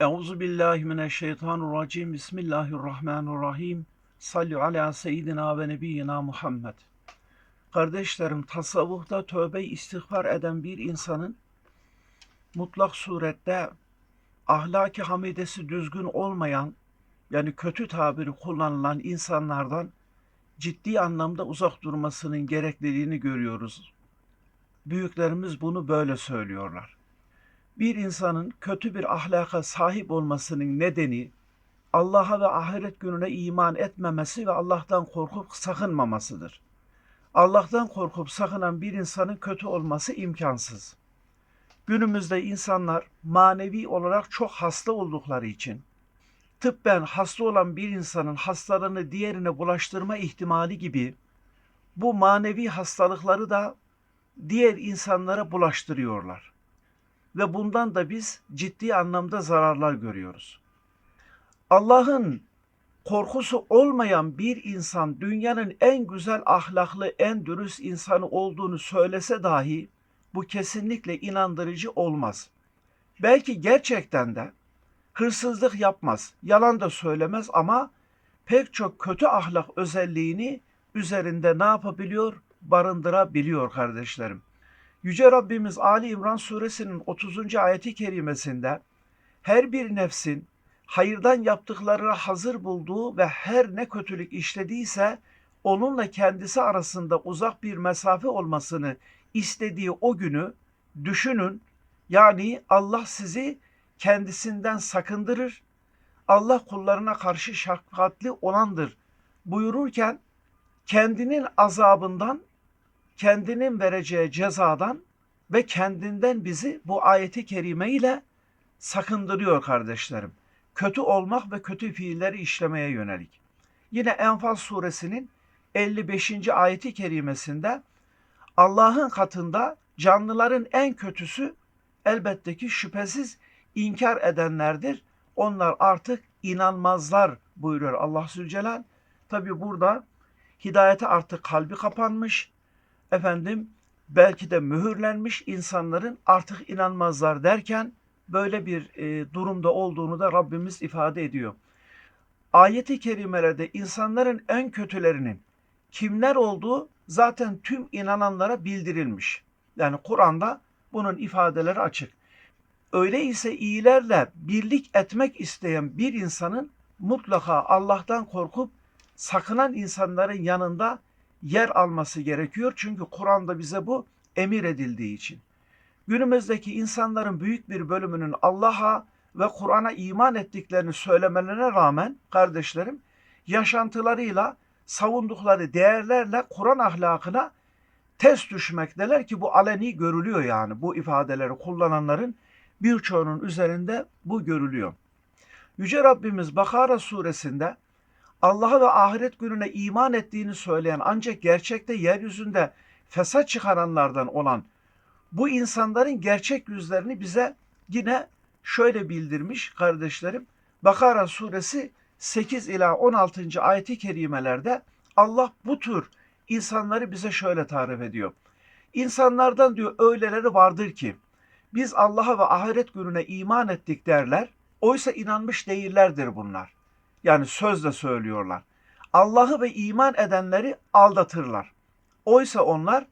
Euzu billahi mineşşeytanirracim. Bismillahirrahmanirrahim. Sallu ala seyyidina ve nebiyyina Muhammed. Kardeşlerim, tasavvufta tövbe istiğfar eden bir insanın mutlak surette ahlaki hamidesi düzgün olmayan yani kötü tabiri kullanılan insanlardan ciddi anlamda uzak durmasının gerekliliğini görüyoruz. Büyüklerimiz bunu böyle söylüyorlar. Bir insanın kötü bir ahlaka sahip olmasının nedeni Allah'a ve ahiret gününe iman etmemesi ve Allah'tan korkup sakınmamasıdır. Allah'tan korkup sakınan bir insanın kötü olması imkansız. Günümüzde insanlar manevi olarak çok hasta oldukları için tıbben hasta olan bir insanın hastalığını diğerine bulaştırma ihtimali gibi bu manevi hastalıkları da diğer insanlara bulaştırıyorlar. Ve bundan da biz ciddi anlamda zararlar görüyoruz. Allah'ın korkusu olmayan bir insan dünyanın en güzel ahlaklı, en dürüst insanı olduğunu söylese dahi bu kesinlikle inandırıcı olmaz. Belki gerçekten de hırsızlık yapmaz, yalan da söylemez ama pek çok kötü ahlak özelliğini üzerinde ne yapabiliyor? Barındırabiliyor kardeşlerim. Yüce Rabbimiz Ali İmran suresinin 30. ayeti kerimesinde her bir nefsin hayırdan yaptıklarına hazır bulduğu ve her ne kötülük işlediyse onunla kendisi arasında uzak bir mesafe olmasını istediği o günü düşünün. Yani Allah sizi kendisinden sakındırır. Allah kullarına karşı şefkatli olandır buyururken kendinin azabından, kendinin vereceği cezadan ve kendinden bizi bu ayeti kerime ile sakındırıyor kardeşlerim. Kötü olmak ve kötü fiilleri işlemeye yönelik. Yine Enfal suresinin 55. ayeti kerimesinde Allah'ın katında canlıların en kötüsü elbette ki şüphesiz inkar edenlerdir. Onlar artık inanmazlar buyuruyor Allah Zülcelal. Tabi burada hidayete artık kalbi kapanmış. Efendim belki de mühürlenmiş insanların artık inanmazlar derken böyle bir e, durumda olduğunu da Rabbimiz ifade ediyor. Ayeti kerimelerde insanların en kötülerinin kimler olduğu zaten tüm inananlara bildirilmiş. Yani Kur'an'da bunun ifadeleri açık. Öyleyse iyilerle birlik etmek isteyen bir insanın mutlaka Allah'tan korkup sakınan insanların yanında yer alması gerekiyor. Çünkü Kur'an'da bize bu emir edildiği için. Günümüzdeki insanların büyük bir bölümünün Allah'a ve Kur'an'a iman ettiklerini söylemelerine rağmen kardeşlerim yaşantılarıyla savundukları değerlerle Kur'an ahlakına ters düşmekteler ki bu aleni görülüyor yani bu ifadeleri kullananların birçoğunun üzerinde bu görülüyor. Yüce Rabbimiz Bakara suresinde Allah'a ve ahiret gününe iman ettiğini söyleyen ancak gerçekte yeryüzünde fesat çıkaranlardan olan bu insanların gerçek yüzlerini bize yine şöyle bildirmiş kardeşlerim. Bakara suresi 8 ila 16. ayeti kerimelerde Allah bu tür insanları bize şöyle tarif ediyor. İnsanlardan diyor öyleleri vardır ki biz Allah'a ve ahiret gününe iman ettik derler. Oysa inanmış değillerdir bunlar. Yani sözle söylüyorlar. Allah'ı ve iman edenleri aldatırlar. Oysa onlar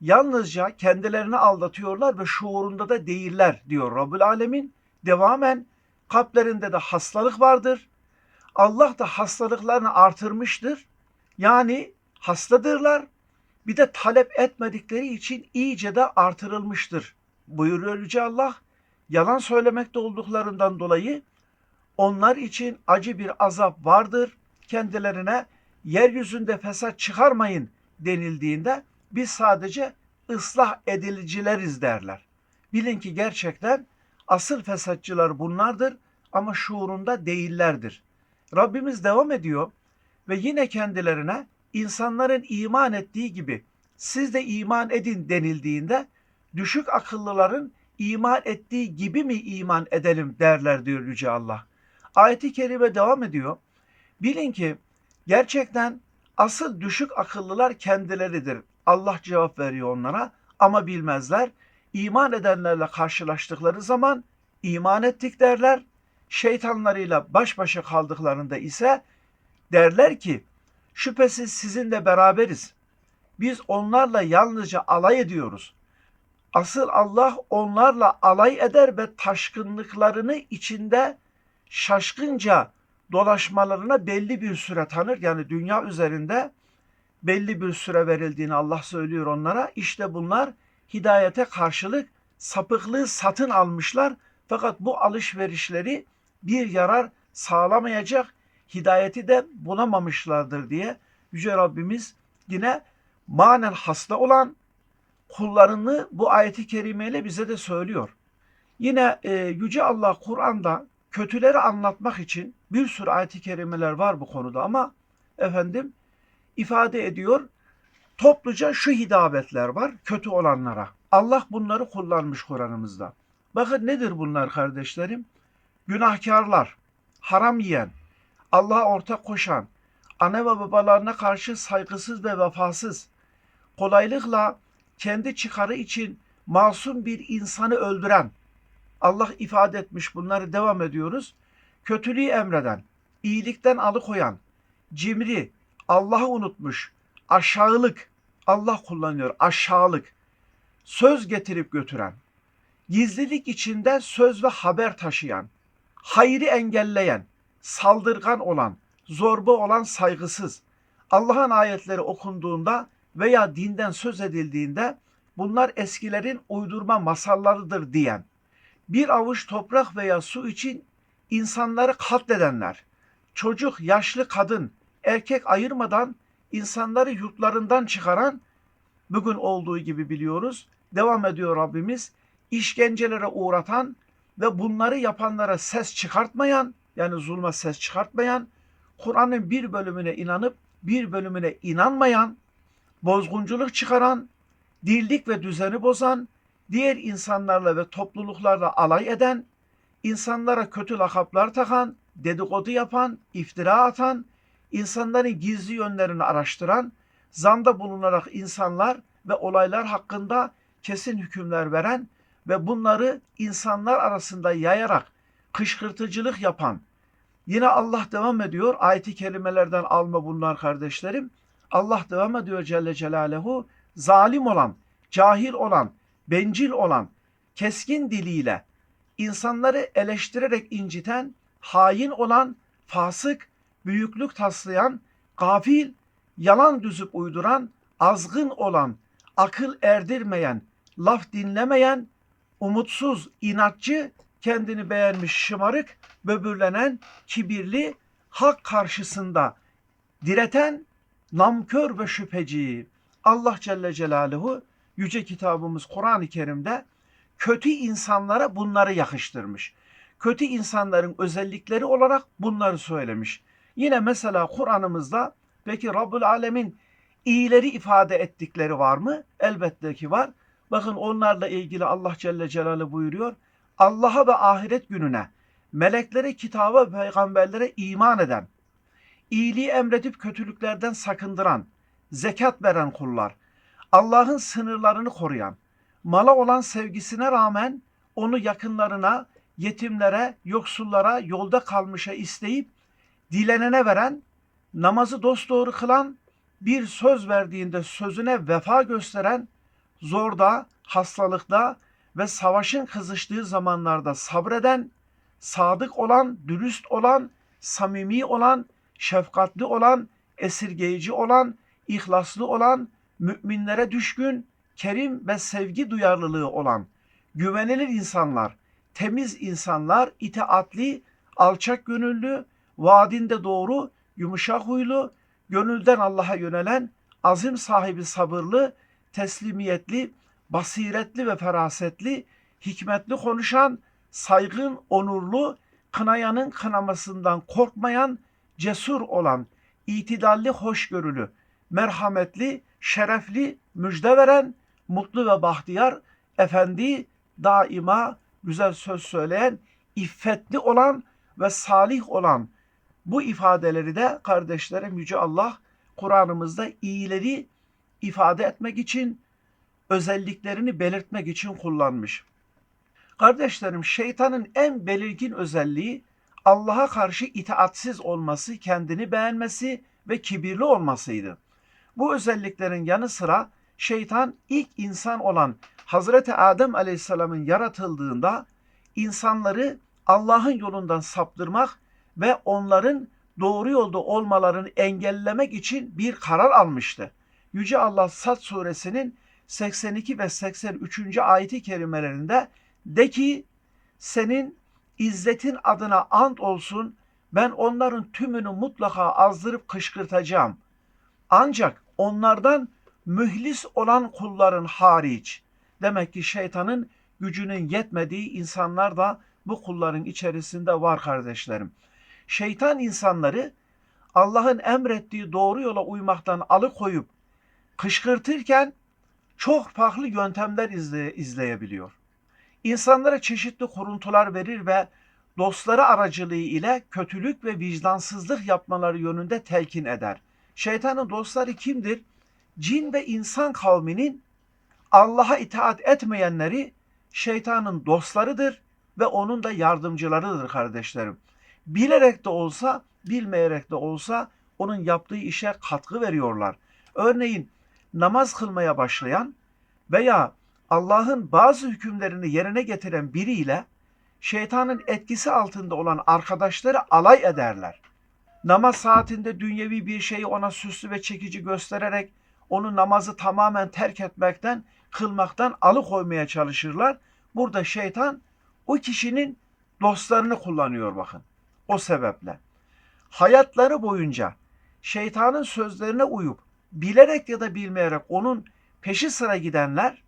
yalnızca kendilerini aldatıyorlar ve şuurunda da değiller diyor Rabbül Alemin. Devamen kalplerinde de hastalık vardır. Allah da hastalıklarını artırmıştır. Yani hastadırlar. Bir de talep etmedikleri için iyice de artırılmıştır. Buyuruyor Yüce Allah. Yalan söylemekte olduklarından dolayı onlar için acı bir azap vardır. Kendilerine yeryüzünde fesat çıkarmayın denildiğinde biz sadece ıslah edilicileriz derler. Bilin ki gerçekten asıl fesatçılar bunlardır ama şuurunda değillerdir. Rabbimiz devam ediyor ve yine kendilerine insanların iman ettiği gibi siz de iman edin denildiğinde düşük akıllıların iman ettiği gibi mi iman edelim derler diyor Yüce Allah. Ayeti kerime devam ediyor. Bilin ki gerçekten asıl düşük akıllılar kendileridir. Allah cevap veriyor onlara ama bilmezler. İman edenlerle karşılaştıkları zaman iman ettik derler. Şeytanlarıyla baş başa kaldıklarında ise derler ki şüphesiz sizinle beraberiz. Biz onlarla yalnızca alay ediyoruz. Asıl Allah onlarla alay eder ve taşkınlıklarını içinde şaşkınca dolaşmalarına belli bir süre tanır. Yani dünya üzerinde belli bir süre verildiğini Allah söylüyor onlara. İşte bunlar hidayete karşılık sapıklığı satın almışlar. Fakat bu alışverişleri bir yarar sağlamayacak, hidayeti de bulamamışlardır diye Yüce Rabbimiz yine manen hasta olan kullarını bu ayeti kerimeyle bize de söylüyor. Yine e, Yüce Allah Kur'an'da kötüleri anlatmak için bir sürü ayet-i kerimeler var bu konuda ama efendim ifade ediyor. Topluca şu hitabetler var kötü olanlara. Allah bunları kullanmış Kur'an'ımızda. Bakın nedir bunlar kardeşlerim? Günahkarlar, haram yiyen, Allah'a ortak koşan, anne ve babalarına karşı saygısız ve vefasız, kolaylıkla kendi çıkarı için masum bir insanı öldüren, Allah ifade etmiş bunları devam ediyoruz. Kötülüğü emreden, iyilikten alıkoyan, cimri, Allah'ı unutmuş, aşağılık, Allah kullanıyor aşağılık, söz getirip götüren, gizlilik içinde söz ve haber taşıyan, hayri engelleyen, saldırgan olan, zorba olan saygısız, Allah'ın ayetleri okunduğunda veya dinden söz edildiğinde bunlar eskilerin uydurma masallarıdır diyen, bir avuç toprak veya su için insanları katledenler, çocuk, yaşlı, kadın, erkek ayırmadan insanları yurtlarından çıkaran, bugün olduğu gibi biliyoruz, devam ediyor Rabbimiz, işkencelere uğratan ve bunları yapanlara ses çıkartmayan, yani zulme ses çıkartmayan, Kur'an'ın bir bölümüne inanıp bir bölümüne inanmayan, bozgunculuk çıkaran, dirlik ve düzeni bozan, diğer insanlarla ve topluluklarla alay eden, insanlara kötü lakaplar takan, dedikodu yapan, iftira atan, insanların gizli yönlerini araştıran, zanda bulunarak insanlar ve olaylar hakkında kesin hükümler veren ve bunları insanlar arasında yayarak kışkırtıcılık yapan, yine Allah devam ediyor, ayeti kelimelerden alma bunlar kardeşlerim, Allah devam ediyor Celle Celaluhu, zalim olan, cahil olan, bencil olan, keskin diliyle insanları eleştirerek inciten, hain olan, fasık, büyüklük taslayan, gafil, yalan düzüp uyduran, azgın olan, akıl erdirmeyen, laf dinlemeyen, umutsuz, inatçı, kendini beğenmiş şımarık, böbürlenen, kibirli, hak karşısında direten, namkör ve şüpheci. Allah Celle Celaluhu yüce kitabımız Kur'an-ı Kerim'de kötü insanlara bunları yakıştırmış. Kötü insanların özellikleri olarak bunları söylemiş. Yine mesela Kur'an'ımızda peki Rabbül Alemin iyileri ifade ettikleri var mı? Elbette ki var. Bakın onlarla ilgili Allah Celle Celaluhu buyuruyor. Allah'a ve ahiret gününe, meleklere, kitaba ve peygamberlere iman eden, iyiliği emredip kötülüklerden sakındıran, zekat veren kullar, Allah'ın sınırlarını koruyan, mala olan sevgisine rağmen onu yakınlarına, yetimlere, yoksullara, yolda kalmışa isteyip dilenene veren, namazı dosdoğru kılan, bir söz verdiğinde sözüne vefa gösteren, zorda, hastalıkta ve savaşın kızıştığı zamanlarda sabreden, sadık olan, dürüst olan, samimi olan, şefkatli olan, esirgeyici olan, ihlaslı olan, müminlere düşkün, kerim ve sevgi duyarlılığı olan, güvenilir insanlar, temiz insanlar, itaatli, alçak gönüllü, vaadinde doğru, yumuşak huylu, gönülden Allah'a yönelen, azim sahibi sabırlı, teslimiyetli, basiretli ve ferasetli, hikmetli konuşan, saygın, onurlu, kınayanın kınamasından korkmayan, cesur olan, itidalli, hoşgörülü, merhametli, şerefli, müjde veren, mutlu ve bahtiyar, efendi, daima güzel söz söyleyen, iffetli olan ve salih olan bu ifadeleri de kardeşlerim Yüce Allah Kur'an'ımızda iyileri ifade etmek için, özelliklerini belirtmek için kullanmış. Kardeşlerim şeytanın en belirgin özelliği Allah'a karşı itaatsiz olması, kendini beğenmesi ve kibirli olmasıydı. Bu özelliklerin yanı sıra şeytan ilk insan olan Hazreti Adem Aleyhisselam'ın yaratıldığında insanları Allah'ın yolundan saptırmak ve onların doğru yolda olmalarını engellemek için bir karar almıştı. Yüce Allah Sad suresinin 82 ve 83. ayeti kerimelerinde de ki senin izzetin adına ant olsun ben onların tümünü mutlaka azdırıp kışkırtacağım. Ancak onlardan mühlis olan kulların hariç. Demek ki şeytanın gücünün yetmediği insanlar da bu kulların içerisinde var kardeşlerim. Şeytan insanları Allah'ın emrettiği doğru yola uymaktan alıkoyup kışkırtırken çok farklı yöntemler izle, izleyebiliyor. İnsanlara çeşitli kuruntular verir ve dostları aracılığı ile kötülük ve vicdansızlık yapmaları yönünde telkin eder. Şeytanın dostları kimdir? Cin ve insan kavminin Allah'a itaat etmeyenleri şeytanın dostlarıdır ve onun da yardımcılarıdır kardeşlerim. Bilerek de olsa, bilmeyerek de olsa onun yaptığı işe katkı veriyorlar. Örneğin namaz kılmaya başlayan veya Allah'ın bazı hükümlerini yerine getiren biriyle şeytanın etkisi altında olan arkadaşları alay ederler. Namaz saatinde dünyevi bir şeyi ona süslü ve çekici göstererek onu namazı tamamen terk etmekten, kılmaktan alıkoymaya çalışırlar. Burada şeytan o kişinin dostlarını kullanıyor bakın. O sebeple. Hayatları boyunca şeytanın sözlerine uyup bilerek ya da bilmeyerek onun peşi sıra gidenler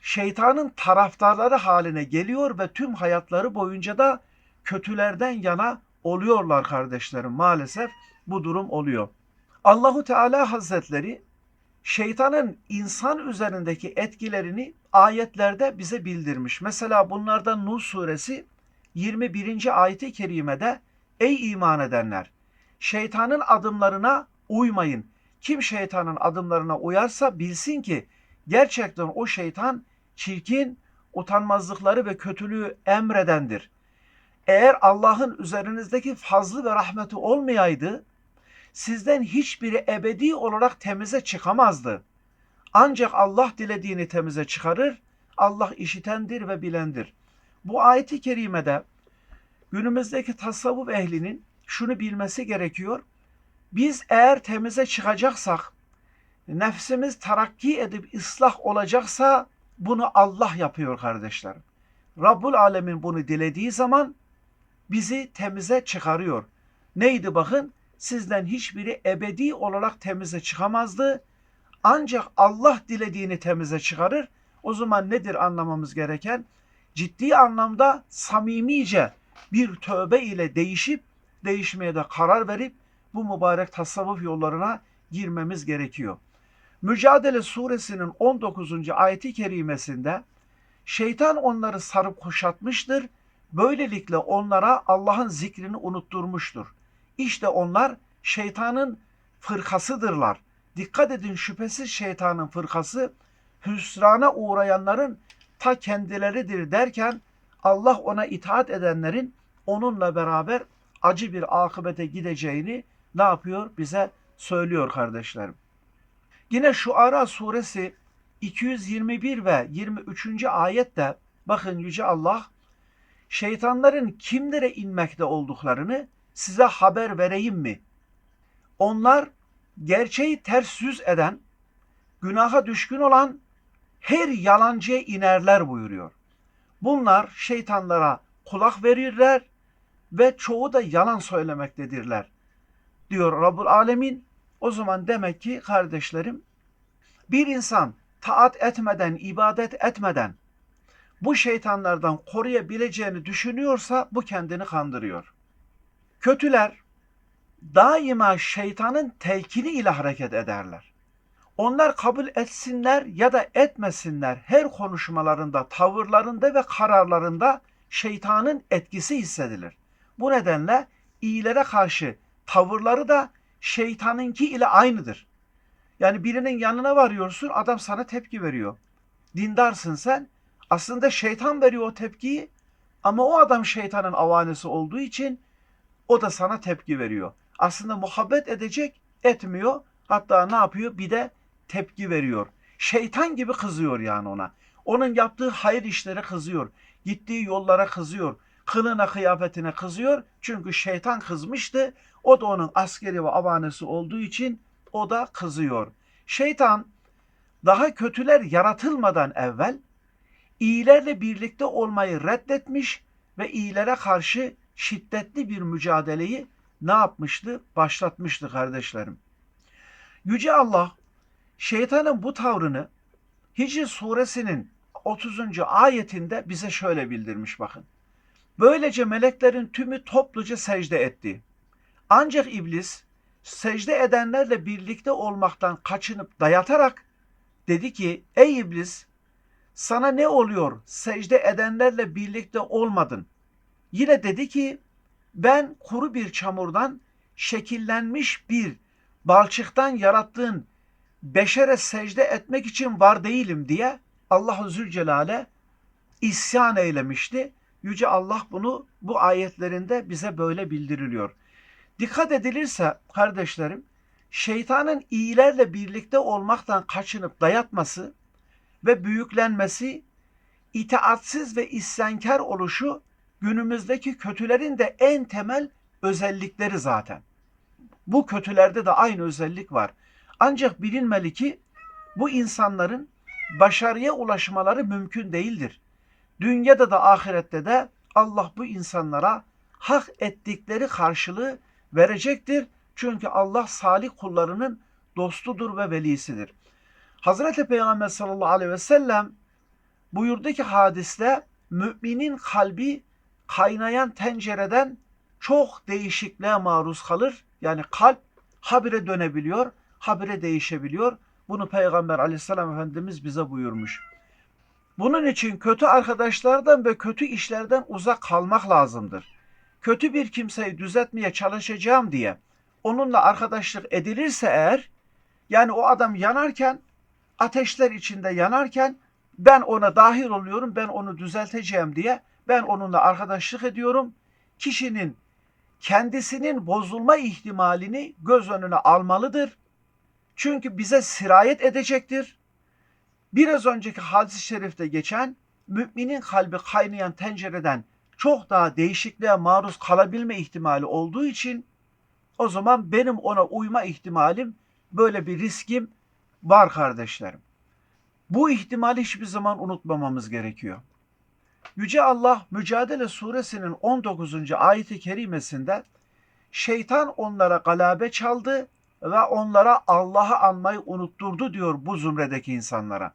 şeytanın taraftarları haline geliyor ve tüm hayatları boyunca da kötülerden yana oluyorlar kardeşlerim. Maalesef bu durum oluyor. Allahu Teala Hazretleri şeytanın insan üzerindeki etkilerini ayetlerde bize bildirmiş. Mesela bunlardan Nur suresi 21. ayeti kerimede ey iman edenler şeytanın adımlarına uymayın. Kim şeytanın adımlarına uyarsa bilsin ki gerçekten o şeytan çirkin, utanmazlıkları ve kötülüğü emredendir. Eğer Allah'ın üzerinizdeki fazlı ve rahmeti olmayaydı, sizden hiçbiri ebedi olarak temize çıkamazdı. Ancak Allah dilediğini temize çıkarır, Allah işitendir ve bilendir. Bu ayeti kerimede günümüzdeki tasavvuf ehlinin şunu bilmesi gerekiyor. Biz eğer temize çıkacaksak, nefsimiz terakki edip ıslah olacaksa bunu Allah yapıyor kardeşlerim. Rabbul Alemin bunu dilediği zaman bizi temize çıkarıyor. Neydi bakın? Sizden hiçbiri ebedi olarak temize çıkamazdı. Ancak Allah dilediğini temize çıkarır. O zaman nedir anlamamız gereken? Ciddi anlamda samimice bir tövbe ile değişip değişmeye de karar verip bu mübarek tasavvuf yollarına girmemiz gerekiyor. Mücadele suresinin 19. ayeti kerimesinde şeytan onları sarıp kuşatmıştır. Böylelikle onlara Allah'ın zikrini unutturmuştur. İşte onlar şeytanın fırkasıdırlar. Dikkat edin şüphesiz şeytanın fırkası hüsrana uğrayanların ta kendileridir derken Allah ona itaat edenlerin onunla beraber acı bir akıbete gideceğini ne yapıyor? Bize söylüyor kardeşlerim. Yine şu Ara suresi 221 ve 23. ayette bakın Yüce Allah şeytanların kimlere inmekte olduklarını size haber vereyim mi? Onlar gerçeği ters yüz eden, günaha düşkün olan her yalancıya inerler buyuruyor. Bunlar şeytanlara kulak verirler ve çoğu da yalan söylemektedirler. Diyor Rabbul Alemin. O zaman demek ki kardeşlerim bir insan taat etmeden, ibadet etmeden bu şeytanlardan koruyabileceğini düşünüyorsa bu kendini kandırıyor. Kötüler daima şeytanın telkini ile hareket ederler. Onlar kabul etsinler ya da etmesinler her konuşmalarında, tavırlarında ve kararlarında şeytanın etkisi hissedilir. Bu nedenle iyilere karşı tavırları da şeytanınki ile aynıdır. Yani birinin yanına varıyorsun adam sana tepki veriyor. Dindarsın sen. Aslında şeytan veriyor o tepkiyi ama o adam şeytanın avanesi olduğu için O da sana tepki veriyor. Aslında muhabbet edecek, etmiyor. Hatta ne yapıyor? Bir de tepki veriyor. Şeytan gibi kızıyor yani ona. Onun yaptığı hayır işlere kızıyor. Gittiği yollara kızıyor. Kılına kıyafetine kızıyor. Çünkü şeytan kızmıştı. O da onun askeri ve avanesi olduğu için o da kızıyor. Şeytan daha kötüler yaratılmadan evvel iyilerle birlikte olmayı reddetmiş ve iyilere karşı şiddetli bir mücadeleyi ne yapmıştı? Başlatmıştı kardeşlerim. Yüce Allah şeytanın bu tavrını Hicr suresinin 30. ayetinde bize şöyle bildirmiş bakın. Böylece meleklerin tümü topluca secde etti. Ancak iblis secde edenlerle birlikte olmaktan kaçınıp dayatarak dedi ki ey iblis sana ne oluyor secde edenlerle birlikte olmadın. Yine dedi ki ben kuru bir çamurdan şekillenmiş bir balçıktan yarattığın beşere secde etmek için var değilim diye Allah-u Zülcelal'e isyan eylemişti. Yüce Allah bunu bu ayetlerinde bize böyle bildiriliyor. Dikkat edilirse kardeşlerim, şeytanın iyilerle birlikte olmaktan kaçınıp dayatması ve büyüklenmesi, itaatsiz ve isyankar oluşu günümüzdeki kötülerin de en temel özellikleri zaten. Bu kötülerde de aynı özellik var. Ancak bilinmeli ki bu insanların başarıya ulaşmaları mümkün değildir. Dünyada da ahirette de Allah bu insanlara hak ettikleri karşılığı verecektir. Çünkü Allah salih kullarının dostudur ve velisidir. Hazreti Peygamber sallallahu aleyhi ve sellem buyurdu ki hadiste müminin kalbi kaynayan tencereden çok değişikliğe maruz kalır. Yani kalp habire dönebiliyor, habire değişebiliyor. Bunu Peygamber aleyhisselam Efendimiz bize buyurmuş. Bunun için kötü arkadaşlardan ve kötü işlerden uzak kalmak lazımdır. Kötü bir kimseyi düzeltmeye çalışacağım diye onunla arkadaşlık edilirse eğer, yani o adam yanarken, ateşler içinde yanarken ben ona dahil oluyorum, ben onu düzelteceğim diye ben onunla arkadaşlık ediyorum. Kişinin kendisinin bozulma ihtimalini göz önüne almalıdır. Çünkü bize sirayet edecektir. Biraz önceki hadis-i şerifte geçen müminin kalbi kaynayan tencereden çok daha değişikliğe maruz kalabilme ihtimali olduğu için o zaman benim ona uyma ihtimalim böyle bir riskim var kardeşlerim. Bu ihtimali hiçbir zaman unutmamamız gerekiyor. Yüce Allah Mücadele suresinin 19. ayeti kerimesinde şeytan onlara galabe çaldı ve onlara Allah'ı anmayı unutturdu diyor bu zümredeki insanlara.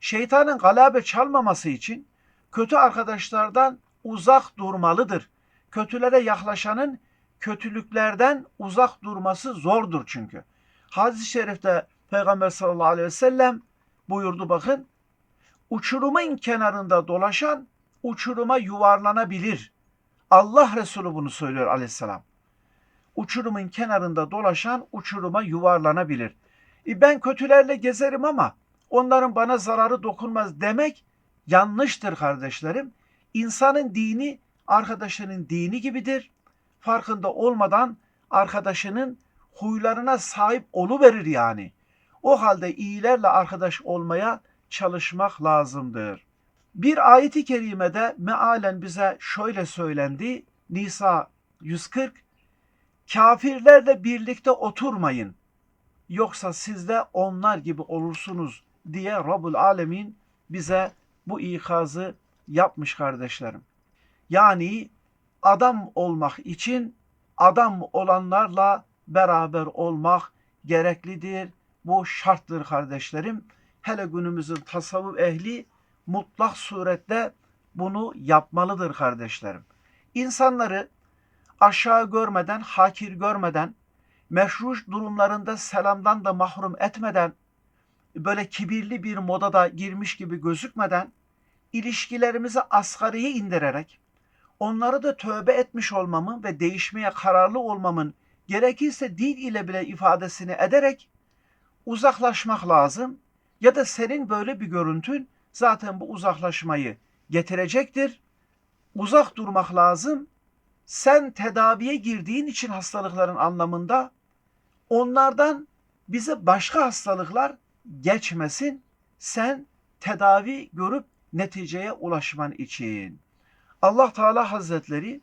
Şeytanın galabe çalmaması için kötü arkadaşlardan uzak durmalıdır. Kötülere yaklaşanın kötülüklerden uzak durması zordur çünkü. Hadis-i şerifte Peygamber sallallahu aleyhi ve sellem buyurdu bakın. Uçurumun kenarında dolaşan uçuruma yuvarlanabilir. Allah Resulü bunu söylüyor aleyhisselam. Uçurumun kenarında dolaşan uçuruma yuvarlanabilir. E ben kötülerle gezerim ama onların bana zararı dokunmaz demek yanlıştır kardeşlerim. İnsanın dini arkadaşının dini gibidir. Farkında olmadan arkadaşının huylarına sahip verir yani. O halde iyilerle arkadaş olmaya çalışmak lazımdır. Bir ayeti kerimede mealen bize şöyle söylendi. Nisa 140 Kafirlerle birlikte oturmayın. Yoksa siz de onlar gibi olursunuz diye Rabbul Alemin bize bu ikazı yapmış kardeşlerim. Yani adam olmak için adam olanlarla beraber olmak gereklidir. Bu şarttır kardeşlerim. Hele günümüzün tasavvuf ehli mutlak surette bunu yapmalıdır kardeşlerim. İnsanları aşağı görmeden, hakir görmeden, meşru durumlarında selamdan da mahrum etmeden, böyle kibirli bir modada girmiş gibi gözükmeden, ilişkilerimizi asgariye indirerek, onları da tövbe etmiş olmamın ve değişmeye kararlı olmamın gerekirse dil ile bile ifadesini ederek uzaklaşmak lazım. Ya da senin böyle bir görüntün zaten bu uzaklaşmayı getirecektir. Uzak durmak lazım sen tedaviye girdiğin için hastalıkların anlamında onlardan bize başka hastalıklar geçmesin. Sen tedavi görüp neticeye ulaşman için. Allah Teala Hazretleri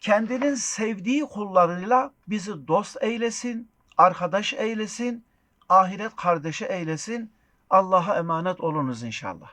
kendinin sevdiği kullarıyla bizi dost eylesin, arkadaş eylesin, ahiret kardeşi eylesin. Allah'a emanet olunuz inşallah.